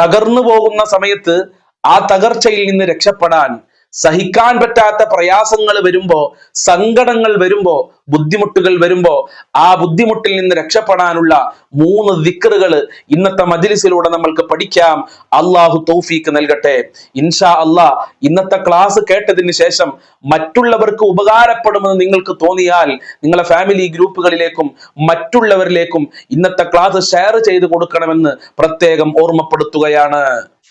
തകർന്നു പോകുന്ന സമയത്ത് ആ തകർച്ചയിൽ നിന്ന് രക്ഷപ്പെടാൻ സഹിക്കാൻ പറ്റാത്ത പ്രയാസങ്ങൾ വരുമ്പോ സങ്കടങ്ങൾ വരുമ്പോ ബുദ്ധിമുട്ടുകൾ വരുമ്പോ ആ ബുദ്ധിമുട്ടിൽ നിന്ന് രക്ഷപ്പെടാനുള്ള മൂന്ന് ദിക്കറുകൾ ഇന്നത്തെ മജിലിസിലൂടെ നമ്മൾക്ക് പഠിക്കാം. അള്ളാഹു തൗഫീക്ക് നൽകട്ടെ. ഇൻഷാ അള്ളാഹ് ഇന്നത്തെ ക്ലാസ് കേട്ടതിന് ശേഷം മറ്റുള്ളവർക്ക് ഉപകാരപ്പെടുമെന്ന് നിങ്ങൾക്ക് തോന്നിയാൽ നിങ്ങളെ ഫാമിലി ഗ്രൂപ്പുകളിലേക്കും മറ്റുള്ളവരിലേക്കും ഇന്നത്തെ ക്ലാസ് ഷെയർ ചെയ്ത് കൊടുക്കണമെന്ന് പ്രത്യേകം ഓർമ്മപ്പെടുത്തുകയാണ്.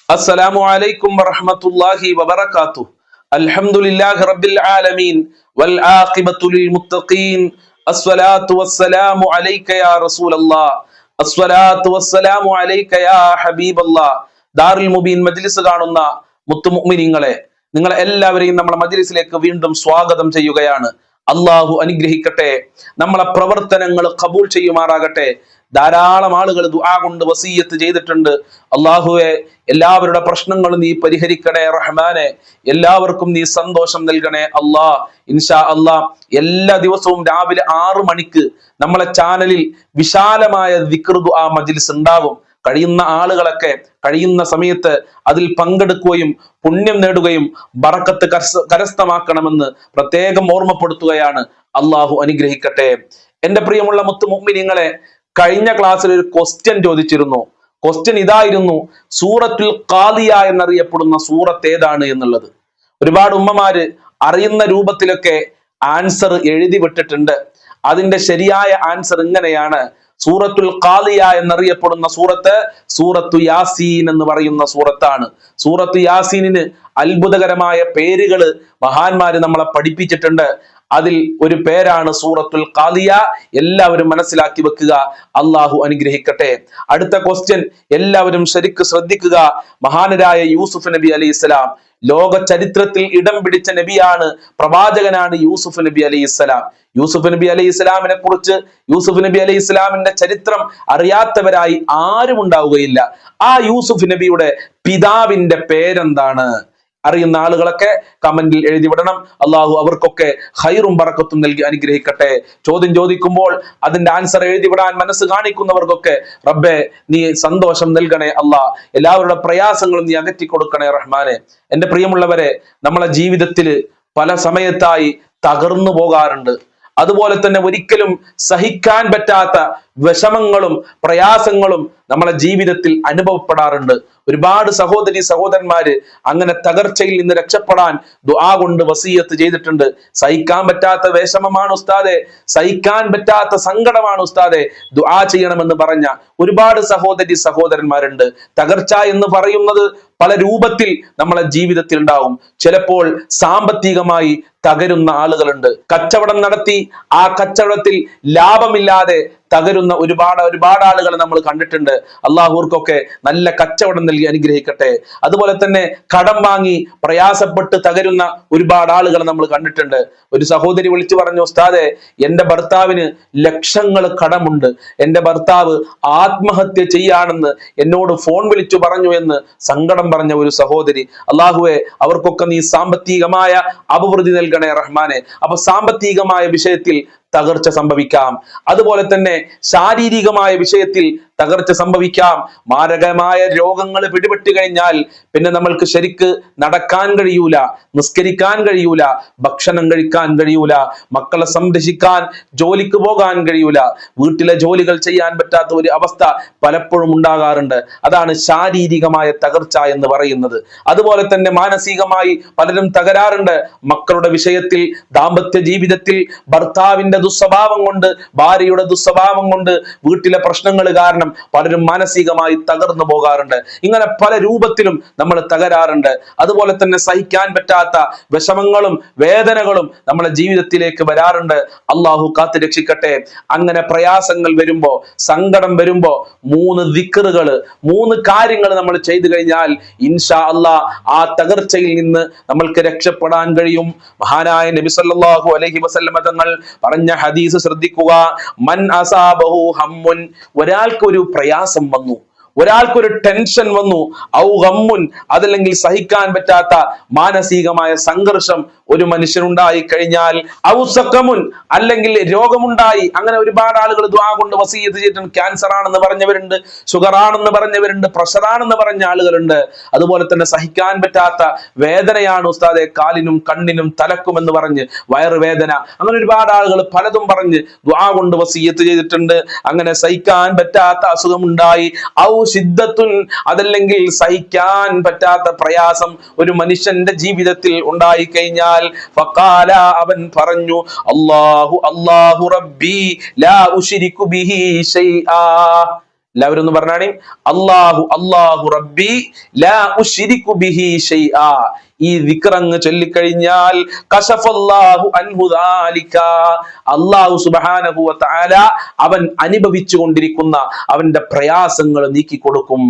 അസ്സലാമു അലൈക്കും വറഹ്മത്തുള്ളാഹി യാ ഹബീബല്ലാഹ് ദാറുൽ മുബീൻ മജ്ലിസ് കാണുന്ന മുത്തുമുഅ്മിനീങ്ങളെ നിങ്ങളെ എല്ലാവരെയും നമ്മളെ മജ്ലിസിലേക്ക് വീണ്ടും സ്വാഗതം ചെയ്യുകയാണ്. അള്ളാഹു അനുഗ്രഹിക്കട്ടെ. നമ്മളെ പ്രവർത്തനങ്ങൾ കബൂൾ ചെയ്യുമാറാകട്ടെ. ധാരാളം ആളുകൾ ദുആ കൊണ്ട് വസീയത്ത് ചെയ്തിട്ടുണ്ട്. അള്ളാഹുവെ എല്ലാവരുടെ പ്രശ്നങ്ങളും നീ പരിഹരിക്കണേ റഹ്മാനെ. എല്ലാവർക്കും നീ സന്തോഷം നൽകണേ അള്ളാ. ഇൻഷാ അള്ളാ എല്ലാ ദിവസവും രാവിലെ ആറു മണിക്ക് നമ്മളെ ചാനലിൽ വിശാലമായ ദിക്ർ ആ മജിൽസ് ഉണ്ടാവും. കഴിയുന്ന ആളുകളൊക്കെ കഴിയുന്ന സമയത്ത് അതിൽ പങ്കെടുക്കുകയും പുണ്യം നേടുകയും ബറക്കത്ത് കരസ്ഥ കരസ്ഥമാക്കണമെന്ന് പ്രത്യേകം ഓർമ്മപ്പെടുത്തുകയാണ്. അള്ളാഹു അനുഗ്രഹിക്കട്ടെ. എന്റെ പ്രിയമുള്ള മുത്തു മുഅ്മിനീങ്ങളെ കഴിഞ്ഞ ക്ലാസ്സിൽ ഒരു ക്വസ്റ്റ്യൻ ചോദിച്ചിരുന്നു. ക്വസ്റ്റ്യൻ ഇതായിരുന്നു സൂറത്തുൽ ഖാദിയ എന്നറിയപ്പെടുന്ന സൂറത്ത് ഏതാണ് എന്നുള്ളത്. ഒരുപാട് ഉമ്മമാര് അറിയുന്ന രൂപത്തിലൊക്കെ ആൻസർ എഴുതി വിട്ടിട്ടുണ്ട്. അതിന്റെ ശരിയായ ആൻസർ ഇങ്ങനെയാണ്. സൂറത്തുൽ ഖാലിയ എന്നറിയപ്പെടുന്ന സൂറത്ത് സൂറത്തു യാസീൻ എന്ന് പറയുന്ന സൂറത്താണ്. സൂറത്തു യാസീനിന് അത്ഭുതകരമായ പേരുകൾ മഹാന്മാര് നമ്മളെ പഠിപ്പിച്ചിട്ടുണ്ട്. അതിൽ ഒരു പേരാണ് സൂറത്തുൽ കാദിയ എല്ലാവരും മനസ്സിലാക്കി വെക്കുക. അള്ളാഹു അനുഗ്രഹിക്കട്ടെ. അടുത്ത ക്വസ്റ്റ്യൻ എല്ലാവരും ശരിക്ക് ശ്രദ്ധിക്കുക. മഹാനരായ യൂസുഫ് നബി അലി ഇസ്ലാം ലോക ചരിത്രത്തിൽ ഇടം പിടിച്ച നബിയാണ് പ്രവാചകനാണ് യൂസുഫ് നബി അലി ഇസ്ലാം യൂസുഫ് നബി അലി ഇസ്ലാമിനെ കുറിച്ച് യൂസുഫ് നബി അലി ഇസ്ലാമിന്റെ ചരിത്രം അറിയാത്തവരായി ആരും ഉണ്ടാവുകയില്ല. ആ യൂസുഫ് നബിയുടെ പിതാവിന്റെ പേരെന്താണ്? അറിയുന്ന ആളുകളൊക്കെ കമന്റിൽ എഴുതി വിടണം അള്ളാഹു അവർക്കൊക്കെ ഹൈറും പറക്കത്തും നൽകി അനുഗ്രഹിക്കട്ടെ. ചോദ്യം ചോദിക്കുമ്പോൾ അതിന്റെ ആൻസർ എഴുതി വിടാൻ മനസ്സ് കാണിക്കുന്നവർക്കൊക്കെ റബ്ബെ നീ സന്തോഷം നൽകണേ അള്ളാ. എല്ലാവരുടെ പ്രയാസങ്ങളും നീ അകറ്റി കൊടുക്കണേ റഹ്മാനെ. എന്റെ പ്രിയമുള്ളവരെ നമ്മളെ ജീവിതത്തിൽ പല സമയത്തായി തകർന്നു പോകാറുണ്ട്. അതുപോലെ തന്നെ ഒരിക്കലും സഹിക്കാൻ പറ്റാത്ത വിഷമങ്ങളും പ്രയാസങ്ങളും നമ്മളെ ജീവിതത്തിൽ അനുഭവപ്പെടാറുണ്ട്. ഒരുപാട് സഹോദരി സഹോദരന്മാര് അങ്ങനെ തകർച്ചയിൽ നിന്ന് രക്ഷപ്പെടാൻ ദുആ കൊണ്ട് വസീയത്ത് ചെയ്തിട്ടുണ്ട്. സഹിക്കാൻ പറ്റാത്ത വിഷമമാണ് ഉസ്താദെ. സഹിക്കാൻ പറ്റാത്ത സങ്കടമാണ് ഉസ്താദെ. ദുആ ചെയ്യണമെന്ന് പറഞ്ഞ ഒരുപാട് സഹോദരി സഹോദരന്മാരുണ്ട്. തകർച്ച എന്ന് പറയുന്നത് പല രൂപത്തിൽ നമ്മളെ ജീവിതത്തിൽ ഉണ്ടാവും. ചിലപ്പോൾ സാമ്പത്തികമായി തകരുന്ന ആളുകളുണ്ട്. കച്ചവടം നടത്തി ആ കച്ചവടത്തിൽ ലാഭമില്ലാതെ തകരുന്ന ഒരുപാട് ഒരുപാട് ആളുകൾ നമ്മൾ കണ്ടിട്ടുണ്ട്. അള്ളാഹൂർക്കൊക്കെ നല്ല കച്ചവടം നൽകി അനുഗ്രഹിക്കട്ടെ. അതുപോലെ തന്നെ കടം വാങ്ങി പ്രയാസപ്പെട്ട് തകരുന്ന ഒരുപാട് ആളുകൾ നമ്മൾ കണ്ടിട്ടുണ്ട്. ഒരു സഹോദരി വിളിച്ചു പറഞ്ഞു ഉസ്താദെ എന്റെ ഭർത്താവിന് ലക്ഷങ്ങൾ കടമുണ്ട്. എന്റെ ഭർത്താവ് ആത്മഹത്യ ചെയ്യാണെന്ന് എന്നോട് ഫോൺ വിളിച്ചു പറഞ്ഞു എന്ന് സങ്കടം പറഞ്ഞ ഒരു സഹോദരി അള്ളാഹുവെ അവർക്കൊക്കെ നീ സാമ്പത്തികമായ അഭിവൃദ്ധി നൽകണേ റഹ്മാനെ. അപ്പൊ സാമ്പത്തികമായ വിഷയത്തിൽ തകർച്ച സംഭവിക്കാം. അതുപോലെ തന്നെ ശാരീരികമായ വിഷയത്തിൽ തകർച്ച സംഭവിക്കാം. മാരകമായ രോഗങ്ങൾ പിടിപെട്ട് കഴിഞ്ഞാൽ പിന്നെ നമ്മൾക്ക് ശരിക്ക് നടക്കാൻ കഴിയൂല നിസ്കരിക്കാൻ കഴിയൂല ഭക്ഷണം കഴിക്കാൻ കഴിയൂല മക്കളെ സംരക്ഷിക്കാൻ ജോലിക്ക് പോകാൻ കഴിയൂല വീട്ടിലെ ജോലികൾ ചെയ്യാൻ പറ്റാത്ത ഒരു അവസ്ഥ പലപ്പോഴും ഉണ്ടാകാറുണ്ട്. അതാണ് ശാരീരികമായ തകർച്ച എന്ന് പറയുന്നത്. അതുപോലെ തന്നെ മാനസികമായി പലരും തകരാറുണ്ട്. മക്കളുടെ വിഷയത്തിൽ ദാമ്പത്യ ജീവിതത്തിൽ ഭർത്താവിന്റെ ദുസ്വഭാവം കൊണ്ട് ഭാര്യയുടെ ദുസ്വഭാവം കൊണ്ട് വീട്ടിലെ പ്രശ്നങ്ങൾ കാരണം പലരും മാനസികമായി തകർന്നു പോകാറുണ്ട്. ഇങ്ങനെ പല രൂപത്തിലും നമ്മൾ തകരാറുണ്ട്. അതുപോലെ തന്നെ സഹിക്കാൻ പറ്റാത്ത വിഷമങ്ങളും വേദനകളും നമ്മളെ ജീവിതത്തിലേക്ക് വരാറുണ്ട്. അള്ളാഹു കാത്തു രക്ഷിക്കട്ടെ. അങ്ങനെ പ്രയാസങ്ങൾ വരുമ്പോ സങ്കടം വരുമ്പോ മൂന്ന് ദിക്കറുകൾ മൂന്ന് കാര്യങ്ങൾ നമ്മൾ ചെയ്തു കഴിഞ്ഞാൽ ഇൻഷാ അള്ളാ ആ തകർച്ചയിൽ നിന്ന് നമ്മൾക്ക് രക്ഷപ്പെടാൻ കഴിയും. മഹാനായ നബി സല്ലല്ലാഹു അലൈഹി വസല്ലമ തങ്ങൾ പറഞ്ഞ ഹദീസ് ശ്രദ്ധിക്കുക. മൻ അസാബഹു ഹമ്മുൻ. ഒരാൾക്കൊരു പ്രയാസം വന്നു. ഒരാൾക്കൊരു ടെൻഷൻ വന്നു. ഔ ഹമ്മുൻ. അതല്ലെങ്കിൽ സഹിക്കാൻ പറ്റാത്ത മാനസികമായ സംഘർഷം ഒരു മനുഷ്യനുണ്ടായി കഴിഞ്ഞാൽ ഔസക്കമുൻ അല്ലെങ്കിൽ രോഗമുണ്ടായി. അങ്ങനെ ഒരുപാട് ആളുകൾ ദ്വാ കൊണ്ട് വസീത് ചെയ്തിട്ടുണ്ട്. ക്യാൻസർ ആണെന്ന് പറഞ്ഞവരുണ്ട് ഷുഗർ ആണെന്ന് പറഞ്ഞവരുണ്ട് പ്രഷർ ആണെന്ന് പറഞ്ഞ ആളുകളുണ്ട്. അതുപോലെ തന്നെ സഹിക്കാൻ പറ്റാത്ത വേദനയാണ് ഉസ്താദെ കാലിനും കണ്ണിനും തലക്കും എന്ന് പറഞ്ഞ് വയറുവേദന അങ്ങനെ ഒരുപാട് ആളുകൾ പലതും പറഞ്ഞ് ദ്വാ കൊണ്ട് വസീയത്ത് ചെയ്തിട്ടുണ്ട്. അങ്ങനെ സഹിക്കാൻ പറ്റാത്ത അസുഖമുണ്ടായി. ഔ സിദ്ധത്തുൻ അതല്ലെങ്കിൽ സഹിക്കാൻ പറ്റാത്ത പ്രയാസം ഒരു മനുഷ്യന്റെ ജീവിതത്തിൽ ഉണ്ടായി കഴിഞ്ഞാൽ ഫഖാല അവൻ പറഞ്ഞു അല്ലാഹു അല്ലാഹു റബ്ബി ലാ ഉശ്രികു ബിഹി ശൈആ. എല്ലാവരും ഒന്ന് പറഞ്ഞാണേ? അല്ലാഹു അല്ലാഹു റബ്ബി ലാ ഉശ്രികു ബിഹി ഷൈആ ഈ വിക്രങ് ചൊല്ലിക്കഴിഞ്ഞാൽ കസഫല്ലാഹു അൻഹു അള്ളാഹു അല്ലാഹു സുബ്ഹാനഹു വ തആല അവൻ അനുഭവിച്ചു കൊണ്ടിരിക്കുന്ന അവന്റെ പ്രയാസങ്ങൾ നീക്കി കൊടുക്കും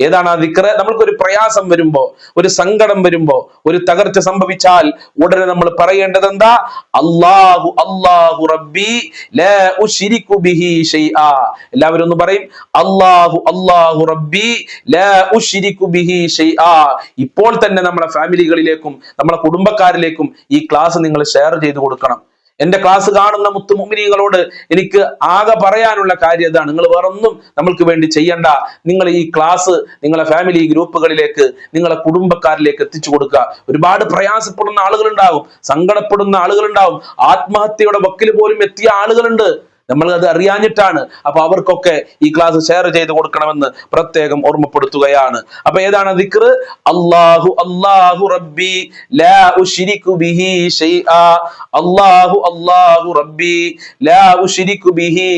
ഏതാണ് ആ ദിക്റ് നമ്മൾക്ക് ഒരു പ്രയാസം വരുമ്പോ ഒരു സങ്കടം വരുമ്പോ ഒരു തകർച്ച സംഭവിച്ചാൽ ഉടനെ നമ്മൾ പറയേണ്ടത് എന്താ? അല്ലാഹു അല്ലാഹു റബ്ബി ലാ ഉശ്രികു ബിഹി ഷൈആ എല്ലാവരും ഒന്ന് പറയും അല്ലാഹു അല്ലാഹു റബ്ബി ലാ ഉശ്രികു ബിഹി ഷൈആ ഇപ്പോൾ തന്നെ നമ്മുടെ ഫാമിലികളിലേക്കും നമ്മുടെ കുടുംബക്കാരിലേക്കും ഈ ക്ലാസ് നിങ്ങൾ ഷെയർ ചെയ്ത് കൊടുക്കണം. എന്റെ ക്ലാസ് കാണുന്ന മുത്തുമുമിനികളോട് എനിക്ക് ആകെ പറയാനുള്ള കാര്യം ഇതാണ്. നിങ്ങൾ വേറൊന്നും നമ്മൾക്ക് വേണ്ടി ചെയ്യണ്ട. നിങ്ങൾ ഈ ക്ലാസ് നിങ്ങളെ ഫാമിലി ഗ്രൂപ്പുകളിലേക്ക് നിങ്ങളെ കുടുംബക്കാരിലേക്ക് എത്തിച്ചു കൊടുക്കുക. ഒരുപാട് പ്രയാസപ്പെടുന്ന ആളുകളുണ്ടാവും സങ്കടപ്പെടുന്ന ആളുകളുണ്ടാവും ആത്മഹത്യയുടെ വക്കിൽ പോലും എത്തിയ ആളുകളുണ്ട്. നമ്മൾ അത് അറിയാഞ്ഞിട്ടാണ്. അപ്പൊ അവർക്കൊക്കെ ഈ ക്ലാസ് ഷെയർ ചെയ്ത് കൊടുക്കണമെന്ന് പ്രത്യേകം ഓർമ്മപ്പെടുത്തുകയാണ്. അപ്പൊ ഏതാണ് ദിക്ർ അല്ലാഹു അല്ലാഹു റബ്ബി ലാ ബിഹി അല്ലാഹു അല്ലാഹു റബ്ബി ലാ ബിഹി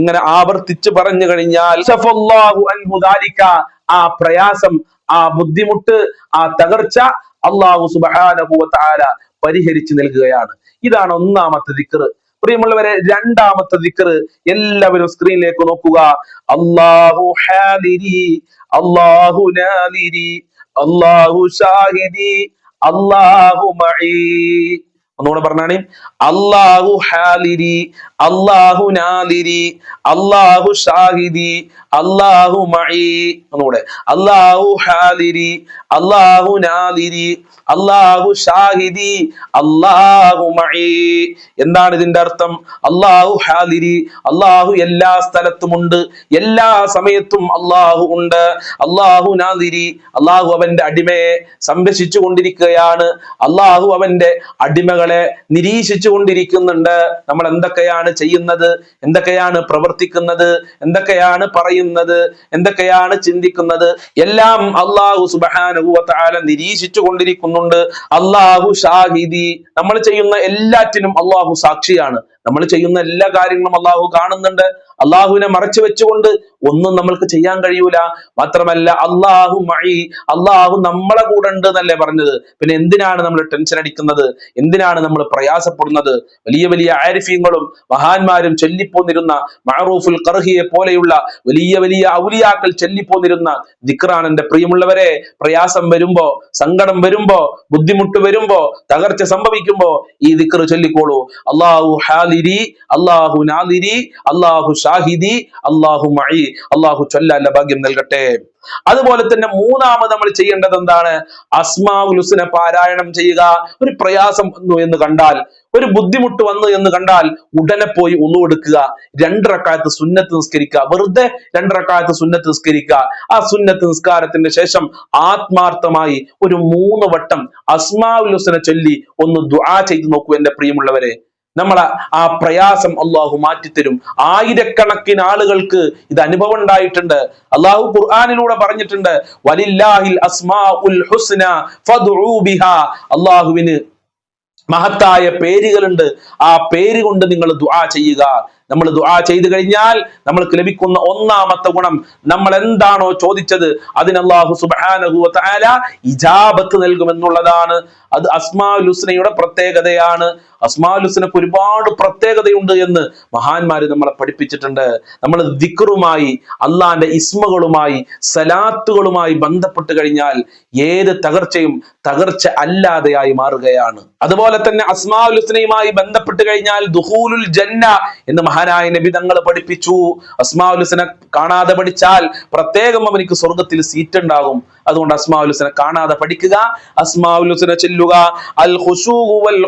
ഇങ്ങനെ ആവർത്തിച്ച് പറഞ്ഞു കഴിഞ്ഞാൽ അൻഹു ദാലിക. ആ പ്രയാസം ആ ബുദ്ധിമുട്ട് ആ തകർച്ച അള്ളാഹു സുബ്ഹാനഹു വ പരിഹരിച്ചു നൽകുകയാണ്. ഇതാണ് ഒന്നാമത്തെ ദിക്ർ പ്രിയമുള്ളവരെ രണ്ടാമത്തെ ദിക്കർ എല്ലാവരും സ്ക്രീനിലേക്ക് നോക്കുക. അള്ളാഹു ഹാദിരി അള്ളാഹു നാദിരി അല്ലാഹു ഷാഹിദി അല്ലാഹു മഈ. ഒന്നുകൂടെ പറഞ്ഞാണ്. അള്ളാഹു ഹാലിരി അള്ളാഹു നാലിരി അള്ളാഹു ഷാഹിദി അല്ലാഹു മഴി ഒന്നുകൂടെ. അള്ളാഹു ഹാലിരി അള്ളാഹു നാലിരി അള്ളാഹു ഷാഹിദി അള്ളാഹു മഴി എന്താണ് ഇതിന്റെ അർത്ഥം? അള്ളാഹു ഹാലിരി അള്ളാഹു എല്ലാ സ്ഥലത്തുമുണ്ട് എല്ലാ സമയത്തും അള്ളാഹു ഉണ്ട്. അള്ളാഹു നാദിരി അള്ളാഹു അവന്റെ അടിമയെ സംരക്ഷിച്ചു കൊണ്ടിരിക്കുകയാണ് അള്ളാഹു അവന്റെ അടിമകളെ നിരീക്ഷിച്ചു കൊണ്ടിരിക്കുന്നുണ്ട് നമ്മൾ എന്തൊക്കെയാണ് ചെയ്യുന്നത്? എന്തൊക്കെയാണ് പ്രവർത്തിക്കുന്നത്? എന്തൊക്കെയാണ് പറയുന്നത്? എന്തൊക്കെയാണ് ചിന്തിക്കുന്നത്? എല്ലാം അള്ളാഹു സുബഹാനഹു വതആല നിരീക്ഷിച്ചു കൊണ്ടിരിക്കുന്നുണ്ട്. അള്ളാഹു ഷാഹിദി. നമ്മൾ ചെയ്യുന്ന എല്ലാറ്റിനും അള്ളാഹു സാക്ഷിയാണ്. നമ്മൾ ചെയ്യുന്ന എല്ലാ കാര്യങ്ങളും അള്ളാഹു കാണുന്നുണ്ട്. അള്ളാഹുവിനെ മറച്ചു വെച്ചുകൊണ്ട് ഒന്നും നമ്മൾക്ക് ചെയ്യാൻ കഴിയൂല. മാത്രമല്ല അള്ളാഹു മഴി അള്ളാഹു നമ്മളെ കൂടെ ഉണ്ട് എന്നല്ലേ പറഞ്ഞത്. പിന്നെ എന്തിനാണ് നമ്മൾ ടെൻഷൻ അടിക്കുന്നത്? എന്തിനാണ് നമ്മൾ പ്രയാസപ്പെടുന്നത്? വലിയ വലിയ ആരിഫീങ്ങളും മഹാന്മാരും ചൊല്ലിപ്പോന്നിരുന്ന മഹറൂഫുൽ കർഹിയെ പോലെയുള്ള വലിയ വലിയ ഔലിയാക്കൾ ചൊല്ലിപ്പോന്നിരുന്ന ദിക്റാണ് എന്റെ പ്രിയമുള്ളവരെ. പ്രയാസം വരുമ്പോ സങ്കടം വരുമ്പോ ബുദ്ധിമുട്ട് വരുമ്പോ തകർച്ച സംഭവിക്കുമ്പോ ഈ ദിക്റ് ചൊല്ലിക്കോളൂ. അള്ളാഹു ഹാലിരി അള്ളാഹു നാലിരി അള്ളാഹു ഷാഹിദി അള്ളാഹു മഴി അള്ളാഹു ചൊല്ലാന്റെ ഭാഗ്യം നൽകട്ടെ. അതുപോലെ തന്നെ മൂന്നാമത് നമ്മൾ ചെയ്യേണ്ടത് എന്താണ്? അസ്മാഉൽ ഹുസ്ന പാരായണം ചെയ്യുക. ഒരു പ്രയാസം വന്നു എന്ന് കണ്ടാൽ ഒരു ബുദ്ധിമുട്ട് വന്നു എന്ന് കണ്ടാൽ ഉടനെ പോയി ഉളു എടുക്കുക. രണ്ടരക്കാലത്ത് സുന്നത്ത് നിസ്കരിക്കുക. വെറുതെ രണ്ടരക്കാലത്ത് സുന്നത്ത് നിസ്കരിക്കുക. ആ സുന്നത്ത് നിസ്കാരത്തിന്റെ ശേഷം ആത്മാർത്ഥമായി ഒരു മൂന്ന് വട്ടം അസ്മാഉൽ ഹുസ്ന ചൊല്ലി ഒന്ന് ദുആ ചെയ്തു നോക്കൂ എന്റെ പ്രിയമുള്ളവരെ. നമ്മളെ ആ പ്രയാസം അള്ളാഹു മാറ്റിത്തരും. ആയിരക്കണക്കിന് ആളുകൾക്ക് ഇത് അനുഭവം ഉണ്ടായിട്ടുണ്ട്. അള്ളാഹു ഖുർആാനിലൂടെ പറഞ്ഞിട്ടുണ്ട് വലില്ലാഹിൽ അള്ളാഹുവിന് മഹത്തായ പേരുകളുണ്ട്. ആ പേര് കൊണ്ട് നിങ്ങൾ ദുആ ചെയ്യുക. നമ്മൾ ദുആ ചെയ്തു കഴിഞ്ഞാൽ നമ്മൾക്ക് ലഭിക്കുന്ന ഒന്നാമത്തെ ഗുണം. നമ്മൾ എന്താണോ ചോദിച്ചത് അതിന് സുബ്ഹാനഹു വ തആല ഇജാബത്ത് നൽകുമെന്നുള്ളതാണ്. അത് അസ്മാഉൽ ഹുസ്നയുടെ പ്രത്യേകതയാണ്. അസ്മാഉൽ ഹുസ്നക്ക് ഒരുപാട് പ്രത്യേകതയുണ്ട് എന്ന് മഹാന്മാര് നമ്മളെ പഠിപ്പിച്ചിട്ടുണ്ട്. നമ്മൾ ദിക്റുമായി അള്ളാന്റെ ഇസ്മകളുമായി സലാത്തുകളുമായി ബന്ധപ്പെട്ട് കഴിഞ്ഞാൽ ഏത് തകർച്ചയും തകർച്ച അല്ലാതെയായി മാറുകയാണ്. അതുപോലെ തന്നെ അസ്മാഉൽ ഹുസ്നയുമായി ബന്ധപ്പെട്ട് കഴിഞ്ഞാൽ ദുഹൂലുൽ ജന്ന എന്ന് മഹാനായ നബി തങ്ങൾ പഠിപ്പിച്ചു. അസ്മാഉൽ ഹുസ്ന കാണാതെ പഠിച്ചാൽ പ്രത്യേകം അവനിക്ക് സ്വർഗത്തിൽ സീറ്റ് ഉണ്ടാകും അതുകൊണ്ട് അസ്മാഉൽ ഹുസ്ന കാണാതെ പഠിക്കുക. അസ്മാഉൽ ഹുസ്ന ചെല്ലുക. അൽ വൽ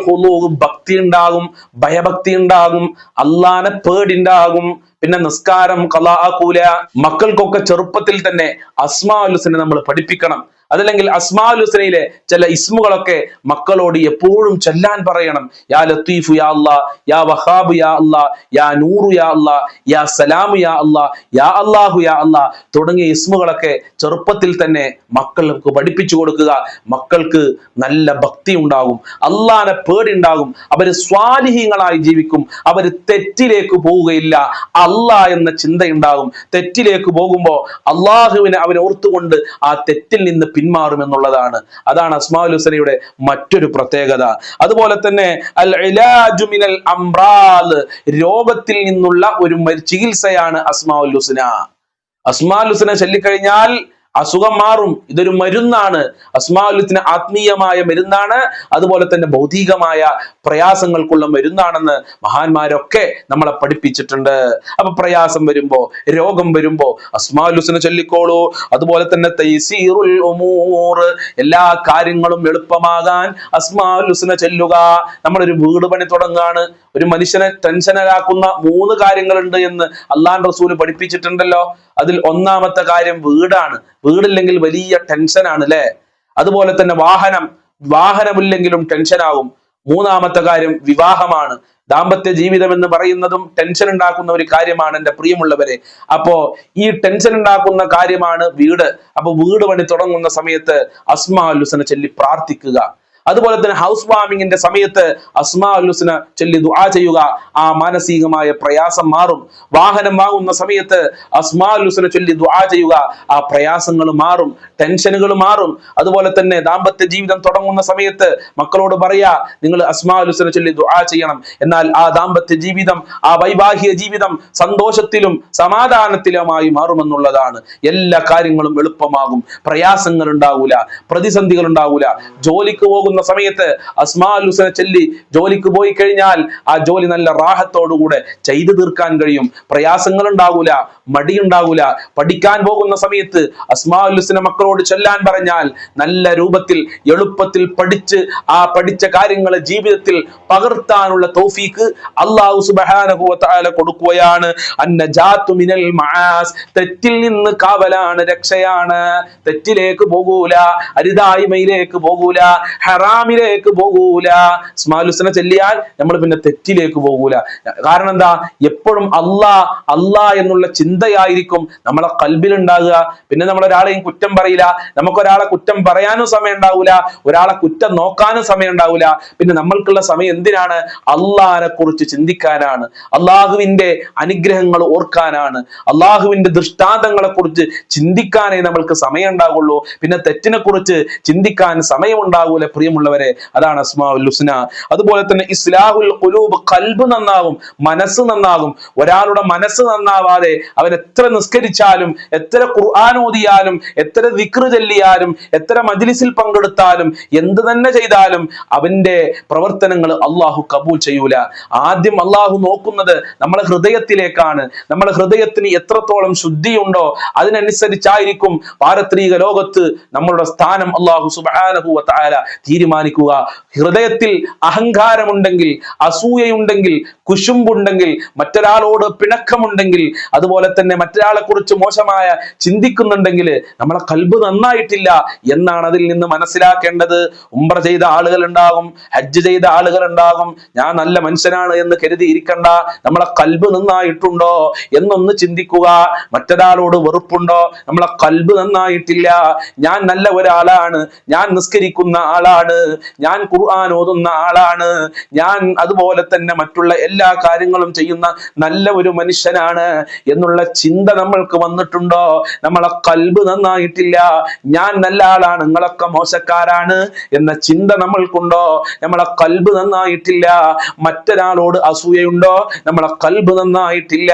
ഭക്തി ഉണ്ടാകും ഭയഭക്തി ഉണ്ടാകും അള്ളാനെ പേടിണ്ടാകും പിന്നെ നിസ്കാരം കലാകൂല മക്കൾക്കൊക്കെ ചെറുപ്പത്തിൽ തന്നെ അസ്മാഉൽ ഹുസ്നെ നമ്മൾ പഠിപ്പിക്കണം. അതല്ലെങ്കിൽ അസ്മാഉൽ ഹുസ്നയിലെ ചില ഇസ്മുകളൊക്കെ മക്കളോട് എപ്പോഴും ചൊല്ലാൻ പറയണം. യാ ലത്തീഫു യാ അല്ലാ യാ വഹാബ് യാ അല്ലാ യാ നൂറു യാ അല്ലാ യാ സലാമു യാ അല്ലാ യാ അല്ലാഹു യാ അല്ലാ തുടങ്ങിയ ഇസ്മുകളൊക്കെ ചെറുപ്പത്തിൽ തന്നെ മക്കൾക്ക് പഠിപ്പിച്ചു കൊടുക്കുക. മക്കൾക്ക് നല്ല ഭക്തി ഉണ്ടാകും. അള്ളാനെ പേടിണ്ടാകും അവർ സ്വാലിഹീങ്ങളായി ജീവിക്കും. അവർ തെറ്റിലേക്ക് പോവുകയില്ല. അല്ലാ എന്ന ചിന്തയുണ്ടാകും തെറ്റിലേക്ക് പോകുമ്പോൾ അള്ളാഹുവിനെ അവനെ ഓർത്തുകൊണ്ട് ആ തെറ്റിൽ നിന്ന് പിന്മാറും എന്നുള്ളതാണ് അതാണ് അസ്മാഉൽ ഹുസനയുടെ മറ്റൊരു പ്രത്യേകത. അതുപോലെ തന്നെ അൽ മിനൽ രോഗത്തിൽ നിന്നുള്ള ഒരു ചികിത്സയാണ് അസ്മാഉൽ ഹുസന. അസ്മാഉൽ ഹുസന ചൊല്ലിക്കഴിഞ്ഞാൽ അസുഖം മാറും. ഇതൊരു മരുന്നാണ്. അസ്മാലുത്തിന് ആത്മീയമായ മരുന്നാണ്. അതുപോലെ തന്നെ ഭൗതികമായ പ്രയാസങ്ങൾക്കുള്ള മരുന്നാണെന്ന് മഹാന്മാരൊക്കെ നമ്മളെ പഠിപ്പിച്ചിട്ടുണ്ട്. അപ്പൊ പ്രയാസം വരുമ്പോ രോഗം വരുമ്പോ അസ്മാലുസിനെ ചൊല്ലിക്കോളൂ. അതുപോലെ തന്നെ തൈസീറുൽ എല്ലാ കാര്യങ്ങളും എളുപ്പമാകാൻ അസ്മാലുസിനെ ചൊല്ലുക. നമ്മളൊരു വീട് പണി തുടങ്ങാണ്. ഒരു മനുഷ്യനെ ടെൻഷനരാക്കുന്ന മൂന്ന് കാര്യങ്ങളുണ്ട് എന്ന് അള്ളാൻ റസൂൽ പഠിപ്പിച്ചിട്ടുണ്ടല്ലോ. അതിൽ ഒന്നാമത്തെ കാര്യം വീടാണ്. വീടില്ലെങ്കിൽ വലിയ ടെൻഷനാണ് അല്ലെ? അതുപോലെ തന്നെ വാഹനം. വാഹനമില്ലെങ്കിലും ടെൻഷനാകും മൂന്നാമത്തെ കാര്യം വിവാഹമാണ്. ദാമ്പത്യ ജീവിതം എന്ന് പറയുന്നതും ടെൻഷൻ ഉണ്ടാക്കുന്ന ഒരു കാര്യമാണ് എന്റെ പ്രിയമുള്ളവരെ. അപ്പോ ഈ ടെൻഷൻ ഉണ്ടാക്കുന്ന കാര്യമാണ് വീട്. അപ്പൊ വീട് പണി തുടങ്ങുന്ന സമയത്ത് അസ്മാ അല്ലുസനെ ചൊല്ലി പ്രാർത്ഥിക്കുക. അതുപോലെ തന്നെ ഹൗസ് വാമിങ്ങിന്റെ സമയത്ത് അസ്മാ ലുസ്ന ചൊല്ലി ദുആ ചെയ്യുക. ആ മാനസികമായ പ്രയാസം മാറും. വാഹനം വാങ്ങുന്ന സമയത്ത് അസ്മാ ലുസ്ന ചൊല്ലി ദുആ ചെയ്യുക. ആ പ്രയാസങ്ങൾ മാറും. ടെൻഷനുകൾ മാറും. അതുപോലെ തന്നെ ദാമ്പത്യ ജീവിതം തുടങ്ങുന്ന സമയത്ത് മക്കളോട് പറയാ നിങ്ങൾ അസ്മാ ലുസ്ന ചൊല്ലി ദുആ ചെയ്യണം. എന്നാൽ ആ ദാമ്പത്യ ജീവിതം ആ വൈവാഹിക ജീവിതം സന്തോഷത്തിലും സമാധാനത്തിലുമായി മാറുമെന്നുള്ളതാണ്. എല്ലാ കാര്യങ്ങളും എളുപ്പമാകും. പ്രയാസങ്ങൾ ഉണ്ടാവൂല പ്രതിസന്ധികൾ ഉണ്ടാവൂല ജോലിക്ക് പോകുന്ന സമയത്ത് അസ്മാൽ ഹുസന ചൊല്ലി ജോലിക്ക് പോയി കഴിഞ്ഞാൽ ആ ജോലി നല്ല റാഹത്തോടുകൂടെ ചെയ്തു തീർക്കാൻ കഴിയും. പ്രയാസങ്ങൾ ഉണ്ടാകൂല മടിയുണ്ടാകൂല. പഠിക്കാൻ പോകുന്ന സമയത്ത് അസ്മാൽ ഹുസന മക്കളോട് ചൊല്ലാൻ പറഞ്ഞാൽ നല്ല രൂപത്തിൽ എളുപ്പത്തിൽ പഠിച്ച് ആ പഠിച്ച കാര്യങ്ങൾ ജീവിതത്തിൽ പകർത്താനുള്ള തൗഫീക്ക് അള്ളാഹു വ കൊടുക്കുകയാണ്. മിനൽ മആസ്. തെറ്റിൽ നിന്ന് കാവലാണ് രക്ഷയാണ്. തെറ്റിലേക്ക് പോകൂല അരുതായ്മയിലേക്ക് പോകൂല. ഹറാമിലേക്ക് പോകൂല. സ്മാലുസന ചെല്ലിയാൽ നമ്മൾ പിന്നെ തെറ്റിലേക്ക് പോകൂല. കാരണം എന്താ? എപ്പോഴും അള്ളാ അള്ളാ എന്നുള്ള ചിന്തയായിരിക്കും നമ്മളെ കൽബിൽ ഉണ്ടാകുക പിന്നെ നമ്മൾ ഒരാളെയും കുറ്റം പറയില്ല. നമുക്ക് ഒരാളെ കുറ്റം പറയാനും സമയം ഉണ്ടാവൂല ഒരാളെ കുറ്റം നോക്കാനും സമയം ഉണ്ടാവൂല പിന്നെ നമ്മൾക്കുള്ള സമയം എന്തിനാണ്? അള്ളാഹിനെ കുറിച്ച് ചിന്തിക്കാനാണ്. അള്ളാഹുവിന്റെ അനുഗ്രഹങ്ങൾ ഓർക്കാനാണ്. അള്ളാഹുവിന്റെ ദൃഷ്ടാന്തങ്ങളെ കുറിച്ച് ചിന്തിക്കാനേ നമ്മൾക്ക് സമയം ഉണ്ടാവുള്ളൂ പിന്നെ തെറ്റിനെ കുറിച്ച് ചിന്തിക്കാൻ സമയമുണ്ടാകൂല പ്രിയമുള്ളവരെ അതാണ് അസ്മാഉൽ ഹുസ്ന. അതുപോലെ തന്നെ ഇസ്ലാഹുൽ ഖുലൂബ് കൽബ് നന്നാവും മനസ്സ് നന്നാകും. ഒരാളുടെ മനസ്സ് നന്നാവാതെ അവൻ എത്ര നിസ്കരിച്ചാലും എത്ര ഖുർആൻ ഓതിയാലും എത്ര വിക്രു ചൊല്ലിയാലും എത്ര മജ്ലിസിൽ പങ്കെടുത്താലും എന്ത് തന്നെ ചെയ്താലും അവന്റെ പ്രവർത്തനങ്ങൾ അള്ളാഹു കബൂൽ ചെയ്യൂല. ആദ്യം അള്ളാഹു നോക്കുന്നത് നമ്മളെ ഹൃദയത്തിലേക്കാണ്. നമ്മളെ ഹൃദയത്തിന് എത്രത്തോളം ശുദ്ധിയുണ്ടോ അതിനനുസരിച്ചായിരിക്കും പാരത്രിക ലോകത്ത് നമ്മളുടെ സ്ഥാനം അള്ളാഹു സുബാനഹു തആല തീരുമാനിക്കുക. ഹൃദയത്തിൽ അഹങ്കാരമുണ്ടെങ്കിൽ അസൂയയുണ്ടെങ്കിൽ കുശുമ്പുണ്ടെങ്കിൽ മറ്റൊരാളോട് പിണക്കമുണ്ടെങ്കിൽ അതുപോലെ തന്നെ മറ്റൊരാളെ കുറിച്ച് മോശമായ ചിന്തിക്കുന്നുണ്ടെങ്കിൽ നമ്മളെ കൽബ് നന്നായിട്ടില്ല എന്നാണ് അതിൽ നിന്ന് മനസ്സിലാക്കേണ്ടത്. ഉംറ ചെയ്ത ആളുകൾ ഉണ്ടാകും ഹജ്ജ് ചെയ്ത ആളുകൾ ഉണ്ടാകും ഞാൻ നല്ല മനുഷ്യനാണ് എന്ന് കരുതി ഇരിക്കണ്ട നമ്മളെ കൽബ് നന്നായിട്ടുണ്ടോ എന്നൊന്ന് ചിന്തിക്കുക. മറ്റൊരാളോട് വെറുപ്പുണ്ടോ? നമ്മളെ കൽബ് നന്നായിട്ടില്ല. ഞാൻ നല്ല ഒരാളാണ്. ഞാൻ നിസ്കരിക്കുന്ന ആളാണ്. ഞാൻ ഖുർആൻ ഓതുന്ന ആളാണ്. ഞാൻ അതുപോലെ തന്നെ മറ്റുള്ള എല്ലാ കാര്യങ്ങളും ചെയ്യുന്ന നല്ല ഒരു മനുഷ്യനാണ് എന്നുള്ള ചിന്ത നമ്മൾക്ക് വന്നിട്ടുണ്ടോ? നമ്മളെ കൽബ് നന്നായിട്ടില്ല. ഞാൻ നല്ല ആളാണ് നിങ്ങളൊക്കെ മോശക്കാരാണ് എന്ന ചിന്ത നമ്മൾക്കുണ്ടോ? നമ്മളെ കൽബ് നന്നായിട്ടില്ല. മറ്റൊരാളോട് അസൂയയുണ്ടോ? നമ്മളെ കൽബ് നന്നായിട്ടില്ല.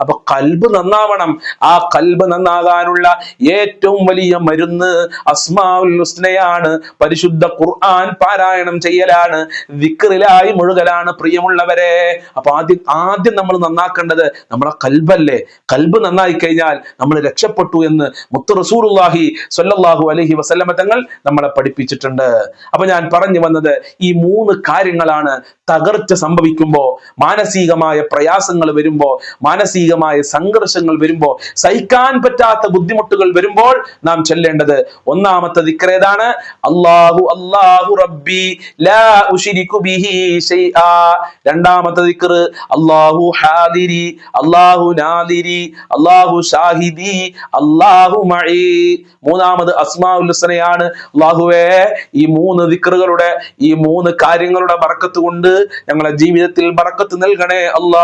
അപ്പൊ കൽബ് നന്നാവണം. ആ കൽബ് നന്നാകാനുള്ള ഏറ്റവും വലിയ മരുന്ന് അസ്മാഉൽ ഹുസ്നയാണ്. പരിശുദ്ധ ഖുർആൻ പാരായണം ചെയ്യലാണ്. വിക്രിലായി മുഴുകലാണ് പ്രിയമുള്ളവരെ. അപ്പൊ ആദ്യം ആദ്യം നമ്മൾ നന്നാക്കേണ്ടത് നമ്മുടെ കൽബല്ലേ. കൽബ് നന്നായി കഴിഞ്ഞാൽ നമ്മൾ രക്ഷപ്പെട്ടു എന്ന് മുത്ത് റസൂലുള്ളാഹി സ്വല്ലല്ലാഹു അലഹി വസല്ലമ തങ്ങൾ നമ്മളെ പഠിപ്പിച്ചിട്ടുണ്ട്. അപ്പൊ ഞാൻ പറഞ്ഞു വന്നത് ഈ മൂന്ന് കാര്യങ്ങളാണ് തകർച്ച സംഭവിക്കുമ്പോൾ മാനസികമായ പ്രയാസങ്ങൾ വരുമ്പോ മാനസികമായ സംഘർഷങ്ങൾ വരുമ്പോ സഹിക്കാൻ പറ്റാത്ത ബുദ്ധിമുട്ടുകൾ വരുമ്പോൾ നാം ചെല്ലേണ്ടത് ഒന്നാമത്തെ ദിക്രേതാണ് അള്ളാഹു അള്ളാഹു റബ്ബി ലാ ഉഷിരിക്കു ബിഹി രണ്ടാമത്തെ ദിക്ർ അള്ളാഹു ഹാദിരി അള്ളാഹു നാദിരി അള്ളാഹു ഷാഹിദി അള്ളാഹു മഈ. മൂന്നാമത് അസ്മാഉൽ ഹുസ്നയാണ്. അള്ളാഹുവേ ഈ മൂന്ന് ദിക്റുകളുടെ ഈ മൂന്ന് കാര്യങ്ങളുടെ ബർക്കത്ത് കൊണ്ട് ഞങ്ങളെ ജീവിതത്തിൽ പറക്കത്ത് നൽകണേ അല്ല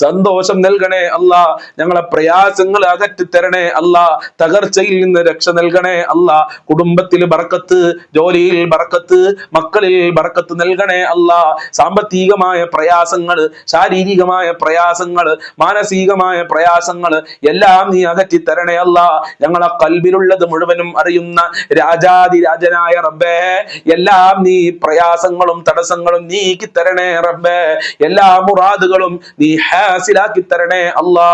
സന്തോഷം നൽകണേ അല്ല ഞങ്ങളെ പ്രയാസങ്ങൾ അകറ്റി തരണേ അല്ല തകർച്ചയിൽ നിന്ന് രക്ഷ നൽകണേ അല്ല കുടുംബത്തിൽ ബറക്കത്ത് ജോലിയിൽ ബറക്കത്ത് മക്കളിൽ ബറക്കത്ത് നൽകണേ അല്ല സാമ്പത്തികമായ പ്രയാസങ്ങൾ ശാരീരികമായ പ്രയാസങ്ങൾ മാനസികമായ പ്രയാസങ്ങൾ എല്ലാം നീ അകറ്റി തരണേ അല്ല ഞങ്ങളെ കൽബിലുള്ളത് മുഴുവനും അറിയുന്ന രാജാതിരാജനായ റബ്ബേ എല്ലാം നീ പ്രയാസങ്ങളും തടസ്സങ്ങളും നീക്കി തരണേ റബ്ബേ. എല്ലാ മുറാദുകളും നീ ഹാസിലാക്കി തരണേ അല്ലാ.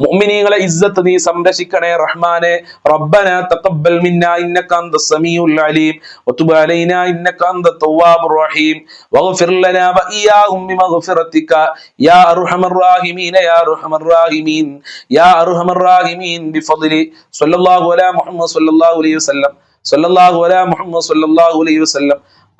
മുഅ്മിനീങ്ങളെ ഇസ്സത്ത് നീ സംരക്ഷിക്കണേ റഹ്മാനെ. റബ്ബന തഖബ്ബൽ മിന്നാ ഇന്നക അന്ത സമീഉൽ അലീം. വതുബ് അലൈനാ ഇന്നക അന്ത തവ്വാബുർ റഹീം. വഗ്ഫിർ ലനാ വഇയ്യാഹും ബിമഗ്ഫിറതിക യാ അർഹമർ റഹീമീൻ യാ അർഹമർ റഹീമീൻ. യാ അർഹമർ റഹീമീൻ ബിഫദ്ലി. സ്വല്ലല്ലാഹു അലാ മുഹമ്മദ് സ്വല്ലല്ലാഹു അലൈഹി വസല്ലം. സ്വല്ലല്ലാഹു അലാ മുഹമ്മദ് സ്വല്ലല്ലാഹു അലൈഹി വസല്ലം.